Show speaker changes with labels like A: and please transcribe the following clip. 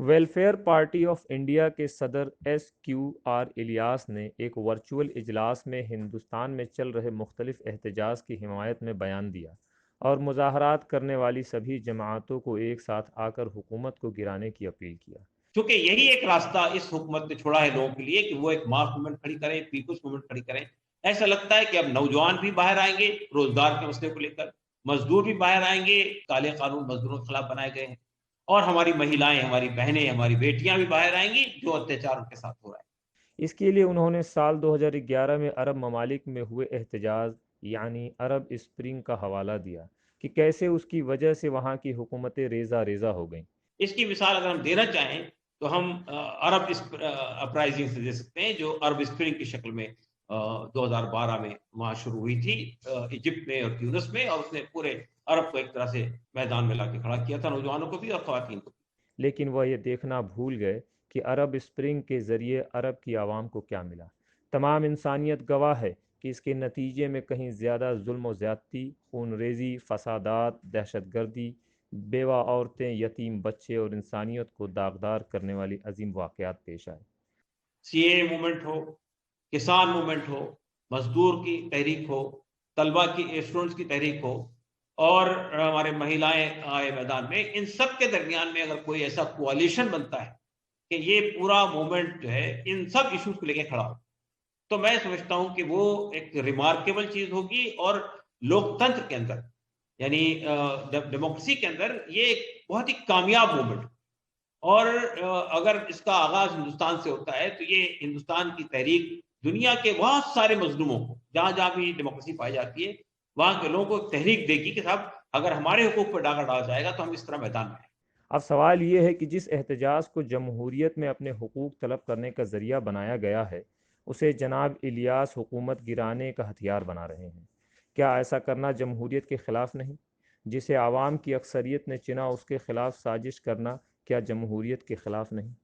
A: Welfare party of India के सदर S Q R Ilyas ने एक वर्चुअल इजलास में हिंदुस्तान में चल रहे मुख्तलिफ़ एहतजाज की हिमायत में बयान दिया और मुजाहरात करने वाली सभी जमातों को एक साथ आकर हुकूमत को गिराने की अपील किया।
B: क्योंकि यही एक रास्ता इस हुकूमत ने छोड़ा है लोगों के लिए कि वो एक मास मूवमेंट खड़ी करें, पीपुल्स मूवमेंट खड़ी करें। ऐसा लगता है कि अब नौजवान भी बाहर आएँगे रोज़गार के मसले को लेकर, मजदूर भी बाहर आएँगे, काले कानून मजदूरों के खिलाफ बनाए गए हैं। और हमारी महिलाएँ हमारी बहनें हमारी बेटियाँ भी बाहर आएँगी जो अत्याचार उनके साथ हो रहा है।
A: इसके लिए उन्होंने साल 2011 में अरब ममालिक में हुए एहतजाज यानी अरब स्प्रिंग का हवाला दिया कि कैसे उसकी वजह से वहाँ की हुकूमतें रेजा रेजा हो गई।
B: इसकी मिसाल अगर हम देना चाहें तो हम अरब अपराइजिंग से दे सकते हैं जो अरब स्प्रिंग की शक्ल में 2012 में वहाँ शुरू हुई थी इजिप्ट में और ट्यूनस में और उसने पूरे अरब को एक तरह से मैदान में ला खड़ा किया था नौजवानों को भी और खातन को भी।
A: लेकिन वह ये देखना भूल गए कि अरब स्प्रिंग के ज़रिए अरब की आवाम को क्या मिला। तमाम इंसानियत गवाह है कि इसके नतीजे में कहीं ज़्यादा जुल्म ज़्यादती खून रेजी फसादात दहशत गर्दी बेवा औरतें यतीम बच्चे और इंसानियत को दागदार करने वाली अजीम वाक़ात पेश आए।
B: सी ए मूवमेंट हो किसान मूवमेंट हो, मजदूर की तहरीक हो, तलबा की स्टूडेंट्स की तहरीक हो, और हमारे महिलाएँ आए मैदान में, इन सब के दरमियान में अगर कोई ऐसा कोalition बनता है कि ये पूरा मूवमेंट जो है, इन सब इश्यूज़ को लेके खड़ा हो तो मैं समझता हूँ कि वो एक रिमार्केबल चीज़ होगी और लोकतंत्र के अंदर, यानी डेमोक्रेसी के अंदर ये एक बहुत ही कामयाब मूवमेंट और अगर इसका आगाज़ हिंदुस्तान से होता है तो ये हिंदुस्तान की तहरीक दुनिया के बहुत सारे मजलूमों को, जहाँ जहाँ भी डेमोक्रेसी पाई जाती है, वहाँ के लोगों को तहरीक देगी कि साहब, अगर हमारे हुकूक पर डाका डाला जाएगा तो हम इस तरह मैदान में
A: अब सवाल ये है कि जिस एहतजाज को जमहूरीत में अपने हकूक़ तलब करने का ज़रिया बनाया गया है, उसे जनाब इलियास हुकूमत गिराने का हथियार बना रहे हैं। क्या ऐसा करना जमहूरीत के ख़िलाफ़ नहीं? जिसे आवाम की अक्सरियत ने चुना, उसके ख़िलाफ़ साजिश करना क्या जमहूरीत के ख़िलाफ़ नहीं?